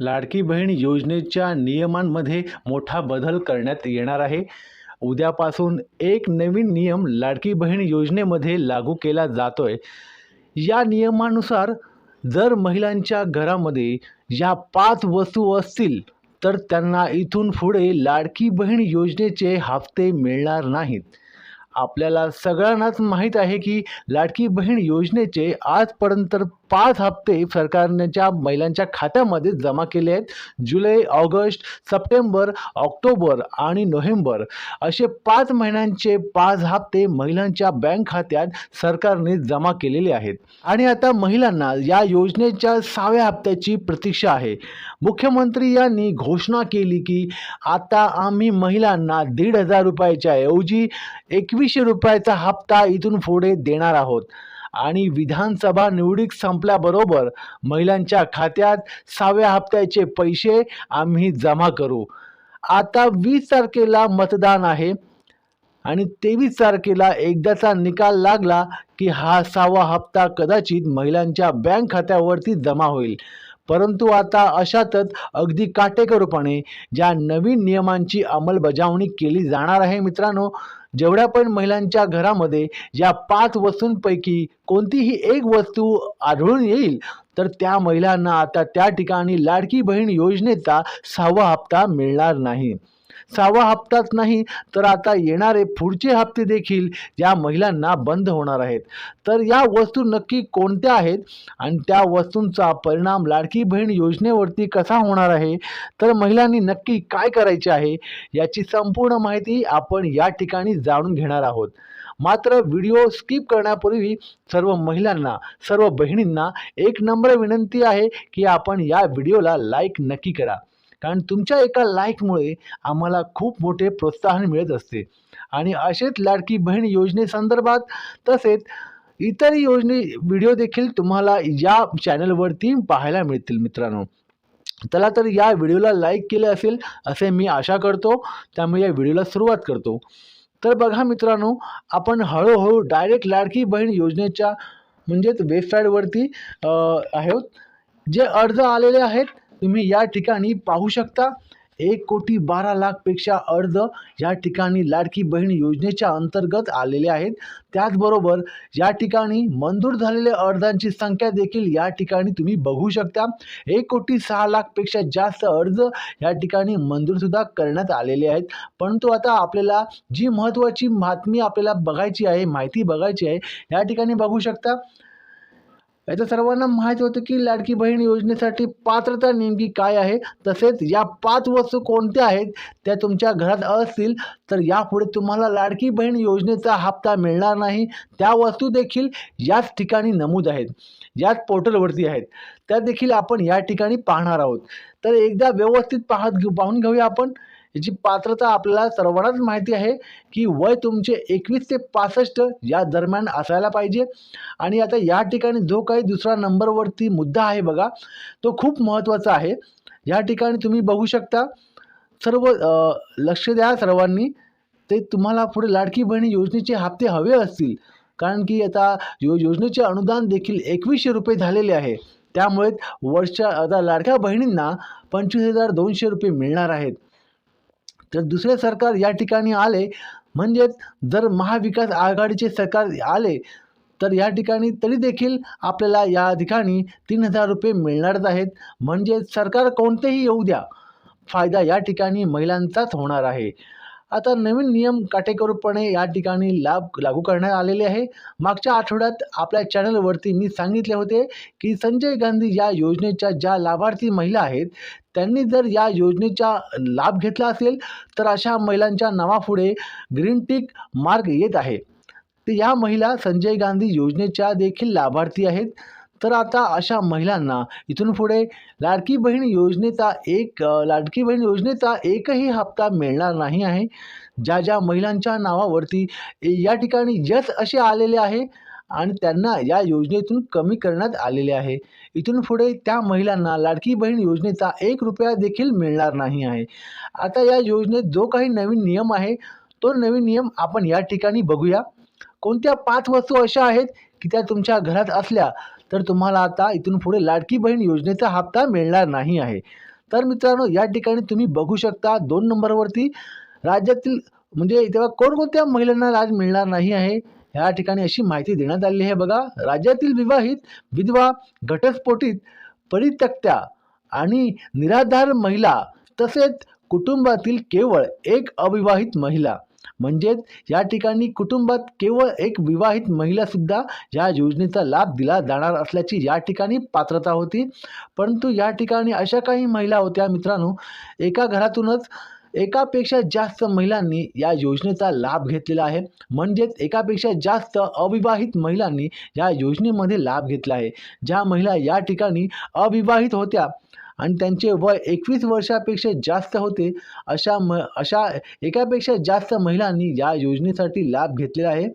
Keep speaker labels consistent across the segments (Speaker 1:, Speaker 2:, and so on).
Speaker 1: लाडकी बहीण योजनेच्या नियमांमध्ये मोठा बदल करण्यात येणार आहे. उद्यापासून एक नवीन नियम लाडकी बहीण योजनेमध्ये लागू केला जातोय. या नियमानुसार जर महिलांच्या घरामध्ये या पाच वस्तू असतील तर त्यांना इथून पुढे लाडकी बहीण योजनेचे हप्ते मिळणार नाहीत. आपल्याला सगळ्यांनाच माहीत आहे की लाडकी बहीण योजनेचे आजपर्यंत पाच हप्ते सरकारनेच्या महिलांच्या खात्यामध्ये जमा केले आहेत. जुलै ऑगस्ट सप्टेंबर ऑक्टोबर आणि नोव्हेंबर असे पाच महिन्यांचे पाच हप्ते महिलांच्या बँक खात्यात सरकारने जमा केलेले आहेत. आणि आता महिलांना या योजनेच्या सहाव्या हप्त्याची प्रतीक्षा आहे. मुख्यमंत्री यांनी घोषणा केली की आता आम्ही महिलांना दीड हजार रुपयाच्या ऐवजी एकवीसशे रुपयाचा हप्ता इथून पुढे देणार आहोत. आणि विधानसभा निवडीक संपल्याबरोबर महिलांच्या खात्यात सहाव्या हप्त्याचे पैसे आम्ही जमा करू. आता वीस तारखेला मतदान आहे आणि तेवीस तारखेला एकदाचा निकाल लागला की हा सहावा हप्ता कदाचित महिलांच्या बँक खात्यावरती जमा होईल. परंतु आता अशातच अगदी काटेकोरपणे ज्या नवीन नियमांची अंमलबजावणी केली जाणार आहे मित्रांनो जेवढ्या पण महिलांच्या घरामध्ये या पाच वस्तूंपैकी कोणतीही एक वस्तू आढळून येईल तर त्या महिलांना आता त्या ठिकाणी लाडकी बहीण योजनेचा सहावा हप्ता मिळणार नाही. सहावा हप्ताच नाही तर आता येणारे पुढचे हप्ते देखील या महिलांना बंद होणार आहेत. तर या वस्तू नक्की कोणत्या आहेत? आणि त्या वस्तूंचा परिणाम लाडकी बहीण योजनेवरती कसा होणार आहे? तर महिलांनी नक्की काय करायचे आहे? याची संपूर्ण माहिती आपण या ठिकाणी जाणून घेणार आहोत. मात्र व्हिडिओ स्किप करण्यापूर्वी सर्व महिलांना सर्व बहिणींना एक नम्र विनंती आहे की आपण या व्हिडिओला लाईक नक्की करा. कारण तुमच्या एका लाईकमुळे आम्हाला खूप मोठे प्रोत्साहन मिळत असते. आणि असेच लाडकी बहीण योजनेसंदर्भात तसेच इतर योजने व्हिडिओ देखील तुम्हाला या चॅनलवरती पाहायला मिळतील मित्रांनो. चला तर या व्हिडिओला लाईक केले असेल असे मी आशा करतो. त्यामुळे या व्हिडिओला सुरुवात करतो. तर बघा मित्रांनो आपण हळूहळू डायरेक्ट लाडकी बहीण योजनेच्या म्हणजेच वेबसाईटवरती आहोत. जे अर्ज आलेले आहेत तुम्ही या ठिकाणी पाहू शकता एक कोटी बारा लाखपेक्षा अर्ज या ठिकाणी लाडकी बहीण योजनेच्या अंतर्गत आलेले आहेत. त्याचबरोबर या ठिकाणी मंजूर झालेल्या अर्जांची संख्या देखील या ठिकाणी तुम्ही बघू शकता. एक कोटी सहा लाखपेक्षा जास्त अर्ज या ठिकाणी मंजूरसुद्धा करण्यात आलेले आहेत. परंतु आता आपल्याला जी महत्त्वाची बातमी आपल्याला बघायची आहे माहिती बघायची आहे या ठिकाणी बघू शकता. याचं सर्वांना माहीत होतं की लाडकी बहीण योजनेसाठी पात्रता नेमकी काय आहे? तसेच या पाच वस्तू कोणत्या आहेत? त्या तुमच्या घरात असतील तर यापुढे तुम्हाला लाडकी बहीण योजनेचा हप्ता मिळणार नाही. त्या वस्तू देखील याच ठिकाणी नमूद आहेत याच पोर्टलवरती आहेत. त्या देखील आपण या ठिकाणी पाहणार आहोत. तर एकदा व्यवस्थित पाहत घेऊ पाहून घेऊया आपण. याची पात्रता आपल्याला सर्वांनाच माहिती आहे की वय तुमचे एकवीस ते पासष्ट या दरम्यान असायला पाहिजे. आणि आता या ठिकाणी जो काही दुसरा नंबरवरती मुद्दा आहे बघा तो खूप महत्त्वाचा आहे. या ठिकाणी तुम्ही बघू शकता सर्व लक्ष द्या सर्वांनी. ते तुम्हाला पुढे लाडकी बहिणी योजनेचे हप्ते हवे असतील. कारण की आता यो योजनेचे अनुदान देखील एकवीसशे रुपये झालेले आहे. त्यामुळे वर्षा आता लाडक्या बहिणींना पंचवीस हजार दोनशे रुपये मिळणार आहेत. तर दुसरे सरकार या ठिकाणी आले. म्हणजेच जर महाविकास आघाडीचे सरकार आले तर या ठिकाणी तरी देखील आपल्याला या ठिकाणी तीन हजार रुपये मिळणारच आहेत. म्हणजे सरकार कोणतेही येऊ द्या फायदा या ठिकाणी महिलांचाच होणार आहे. आता नवीन नियम काटेकोरपणे या ठिकाणी लाभ लागू करण्यात आलेले आहे. मागच्या आठवड्यात आपल्या चॅनलवरती मी सांगितले होते की संजय गांधी या योजनेच्या ज्या लाभार्थी महिला आहेत त्यांनी जर या योजनेचा लाभ घेतला असेल तर अशा महिलांच्या नावापुढे ग्रीन टिक मार्ग येत आहे. तर या महिला संजय गांधी योजनेच्या देखील लाभार्थी आहेत. तर आता अशा महिलांना इथून पुढे लाडकी बहीण योजनेचा एक लाडकी बहीण योजनेचा एकही हप्ता मिळणार नाही आहे. ज्या ज्या महिलांच्या नावावरती या ठिकाणी यश असे आलेले आहे आणि त्यांना या योजनेतून कमी करण्यात आलेले आहे. इथून पुढे त्या महिलांना लाडकी बहीण योजनेचा एक रुपया देखील मिळणार नाही आहे. आता या योजनेत जो काही नवीन नियम आहे तो नवीन नियम आपण या ठिकाणी बघूया. कोणत्या पाच वस्तू अशा आहेत की त्या तुमच्या घरात असल्या तर तुम्हाला आता इथून पुढे लाडकी बहीण योजनेचा हप्ता मिळणार नाही आहे. तर मित्रांनो या ठिकाणी तुम्ही बघू शकता दोन नंबरवरती राज्यातील म्हणजे तेव्हा कोणकोणत्या महिलांना लाभ मिळणार नाही आहे या ठिकाणी अशी माहिती देण्यात आलेली आहे बघा. राज्यातील विवाहित विधवा घटस्फोटीत परित्यक्त्या आणि निराधार महिला तसेच कुटुंबातील केवळ एक अविवाहित महिला म्हणजेच या ठिकाणी कुटुंबात केवळ एक विवाहित महिलासुद्धा या योजनेचा लाभ दिला जाणार असल्याची या ठिकाणी पात्रता होती. परंतु या ठिकाणी अशा काही महिला होत्या मित्रांनो एका घरातूनच एकापेक्षा जास्त महिलांनी या योजनेचा लाभ घेतलेला आहे. म्हणजेच एकापेक्षा जास्त अविवाहित महिलांनी या योजनेमध्ये लाभ घेतला आहे. ज्या महिला या ठिकाणी अविवाहित होत्या आणि त्यांचे वय एकवीस वर्षापेक्षा जास्त होते अशा म अशा एकापेक्षा जास्त महिलांनी या योजनेसाठी लाभ घेतलेला आहे.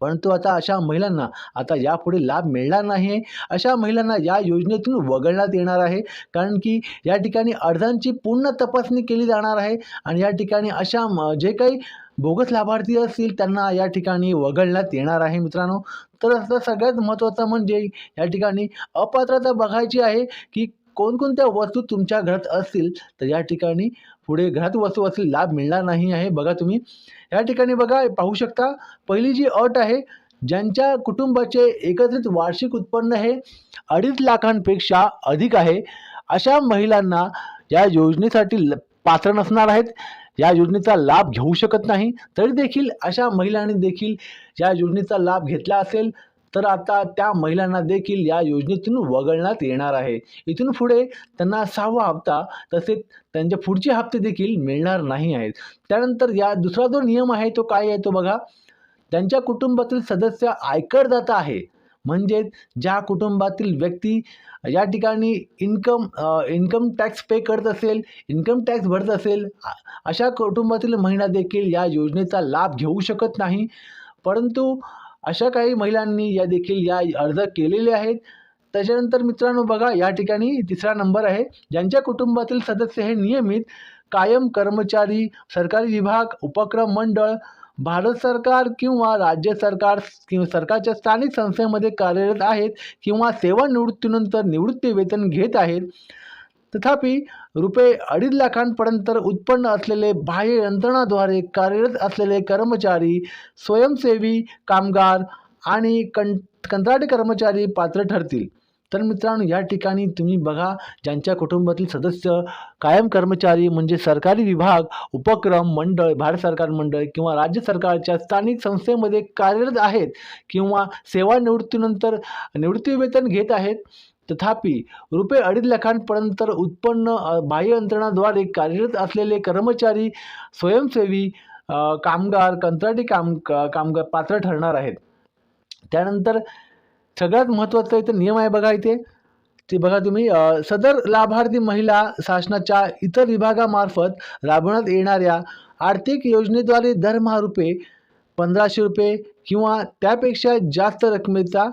Speaker 1: परंतु आता अशा महिलांना आता यापुढे लाभ मिळणार नाही. आहे अशा महिलांना या योजनेतून वगळण्यात येणार आहे कारण की या ठिकाणी अर्जांची पूर्ण तपासणी केली जाणार आहे आणि या ठिकाणी अशा म जे काही बोगस लाभार्थी असतील त्यांना या ठिकाणी वगळण्यात येणार आहे मित्रांनो. तर असं सगळ्यात महत्त्वाचं म्हणजे या ठिकाणी अपात्रता बघायची आहे की कोणकोणत्या वस्तू तुमच्या घरात असतील तर या ठिकाणी पुढे घरात वस्तू असतील लाभ मिळणार नाही आहे. बघा तुम्ही. या ठिकाणी बघा पाहू शकता पहिली जी अट आहे ज्यांच्या कुटुंबाचे एकत्रित वार्षिक उत्पन्न हे अडीच लाखांपेक्षा अधिक आहे अशा महिलांना या योजनेसाठी ल- पात्र नसणार आहेत. या योजनेचा लाभ घेऊ शकत नाही. तरी देखील अशा महिलांनी देखील या योजनेचा लाभ घेतला असेल तर आता त्या महिलांना देखील या योजनेतून वगळण्यात येणार आहे. इथून पुढे त्यांना सहावा हप्ता तसेच त्यांचे पुढचे हप्ते देखील मिळणार नाही आहेत. त्यानंतर या दुसरा जो नियम आहे तो काय आहे तो बघा. त्यांच्या कुटुंबातील सदस्य आयकरदाता आहे. म्हणजे ज्या कुटुंबातील व्यक्ती या ठिकाणी इन्कम इन्कम टॅक्स पे करत असेल इन्कम टॅक्स भरत असेल अशा कुटुंबातील महिला देखील या योजनेचा लाभ घेऊ शकत नाही. परंतु अशा काही महिलांनी या देखील या अर्ज केलेले आहेत. त्याच्यानंतर मित्रांनो बघा या ठिकाणी तिसरा नंबर आहे. ज्यांच्या कुटुंबातील सदस्य हे नियमित कायम कर्मचारी सरकारी विभाग उपक्रम मंडळ भारत सरकार किंवा राज्य सरकार किंवा सरकारच्या स्थानिक संस्थेमध्ये कार्यरत आहेत किंवा सेवानिवृत्तीनंतर निवृत्ती वेतन घेत आहेत. तथापि रुपये अडीच लाखांपर्यंत उत्पन्न असलेले बाह्य यंत्रणाद्वारे कार्यरत असलेले कर्मचारी स्वयंसेवी कामगार आणि कं कंत्राटी कर्मचारी पात्र ठरतील. तर मित्रांनो या ठिकाणी तुम्ही बघा ज्यांच्या कुटुंबातील सदस्य कायम कर्मचारी म्हणजे सरकारी विभाग उपक्रम मंडळ भारत सरकार मंडळ किंवा राज्य सरकारच्या स्थानिक संस्थेमध्ये कार्यरत आहेत किंवा सेवानिवृत्तीनंतर निवृत्ती वेतन घेत आहेत तथापि रुपये अडीच लाखांपर्यंत उत्पन्न बाह्य यंत्रणाद्वारे कार्यरत असलेले कर्मचारी स्वयंसेवी कामगार कंत्राटी काम का- कामगार पात्र ठरणार आहेत. त्यानंतर सगळ्यात महत्त्वाचं इथं नियम आहे बघा इथे. ते बघा तुम्ही सदर लाभार्थी महिला शासनाच्या इतर विभागामार्फत राबवण्यात येणाऱ्या आर्थिक योजनेद्वारे दरमहा रुपये पंधराशे रुपये किंवा त्यापेक्षा जास्त रकमेचा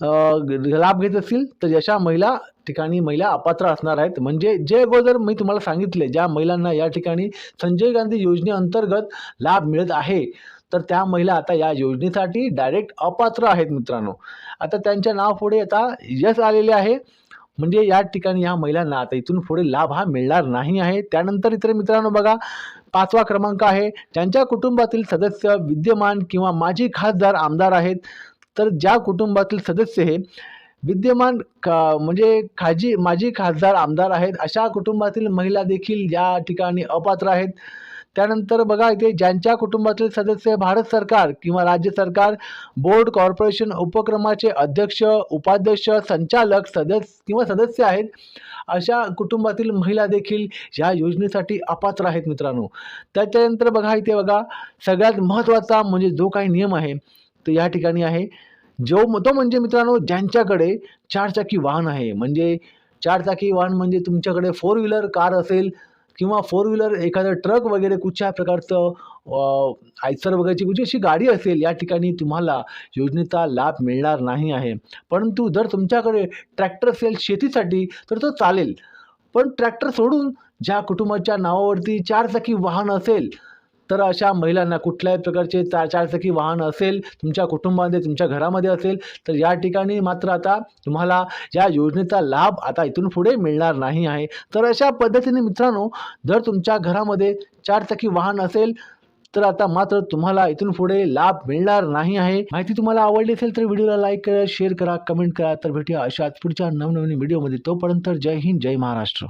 Speaker 1: लाभ घेत असतील तर अशा महिला ठिकाणी महिला अपात्र असणार आहेत. म्हणजे जे अगोदर मी तुम्हाला सांगितले ज्या महिलांना या ठिकाणी संजय गांधी योजनेअंतर्गत लाभ मिळत आहे तर त्या महिला आता या योजनेसाठी डायरेक्ट अपात्र आहेत मित्रांनो. आता त्यांच्या नाव पुढे आता यश आलेले आहे. म्हणजे या ठिकाणी ह्या महिलांना आता इथून पुढे लाभ हा मिळणार नाही आहे. त्यानंतर इतर मित्रांनो बघा पाचवा क्रमांक आहे. ज्यांच्या कुटुंबातील सदस्य विद्यमान किंवा माजी खासदार आमदार आहेत तर ज्या कुटुंबातील सदस्य हे विद्यमान का म्हणजे खाजी माजी खासदार आमदार आहेत अशा कुटुंबातील महिला देखील या ठिकाणी अपात्र आहेत. त्यानंतर बघा इथे ज्यांच्या कुटुंबातील सदस्य भारत सरकार किंवा राज्य सरकार बोर्ड कॉर्पोरेशन उपक्रमाचे अध्यक्ष उपाध्यक्ष संचालक सदस्य किंवा सदस्य आहेत अशा कुटुंबातील महिला देखील या योजनेसाठी अपात्र आहेत मित्रांनो. त्याच्यानंतर बघा इथे बघा सगळ्यात महत्त्वाचा म्हणजे जो काही नियम आहे तर या ठिकाणी आहे. जो तो म्हणजे मित्रांनो ज्यांच्याकडे चारचाकी वाहन आहे म्हणजे चारचाकी वाहन म्हणजे तुमच्याकडे फोर व्हीलर कार असेल किंवा फोर व्हीलर एखादं ट्रक वगैरे कुठच्या प्रकारचं आयसर वगैरेची कुठची अशी गाडी असेल या ठिकाणी तुम्हाला योजनेचा लाभ मिळणार नाही आहे. परंतु जर तुमच्याकडे ट्रॅक्टर असेल शेतीसाठी तर तो चालेल. पण ट्रॅक्टर सोडून ज्या कुटुंबाच्या नावावरती चारचाकी वाहन असेल तर अशा महिलांना कुठल्याही प्रकारचे चार चारचाकी वाहन असेल तुमच्या कुटुंबामध्ये तुमच्या घरामध्ये असेल तर या ठिकाणी मात्र आता तुम्हाला या योजनेचा लाभ आता इथून पुढे मिळणार नाही आहे. तर अशा पद्धतीने मित्रांनो जर तुमच्या घरामध्ये चारचाकी वाहन असेल तर आता मात्र तुम्हाला इथून पुढे लाभ मिळणार नाही आहे. माहिती तुम्हाला आवडली असेल तर व्हिडिओला लाईक करा शेअर करा कमेंट करा. तर भेटूया अशाच पुढच्या नवनवीन व्हिडिओमध्ये. तोपर्यंत जय हिंद जय महाराष्ट्र.